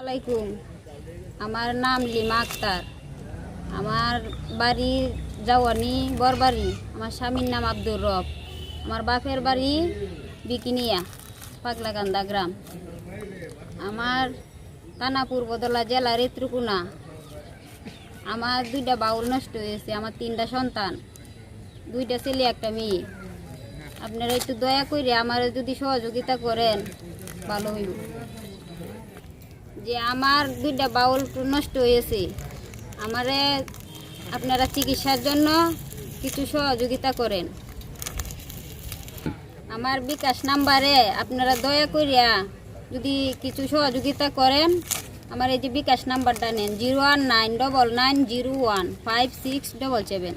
আলাইকুম আমার নাম লিমা আক্তার। আমার বাড়ি জাওয়ানি বরবাড়ি আমার স্বামীর নাম আব্দুর রব। আমার বাপের বাড়ি বিকিনিয়া, পাগলাকান্দা গ্রাম। আমার তানাপুর বদলা জেলা রেত্রুকুনা। আমার দুইটা বাউল নষ্ট হয়েছে, আমার তিনটা সন্তান, দুইটা ছেলে, একটা মেয়ে। আপনারা একটু দয়া করে আমার যদি সহযোগিতা করেন, ভালো হইব। যে আমার দুইটা বাউল নষ্ট হয়েছে। আমারে আপনারা চিকিৎসার জন্য কিছু সহযোগিতা করেন। আমার বিকাশ নাম্বারে আপনারা দয়া করিয়া যদি কিছু সহযোগিতা করেন, আমার এই যে বিকাশ নাম্বারটা নেন, zero one nine double nine zero one five six double seven.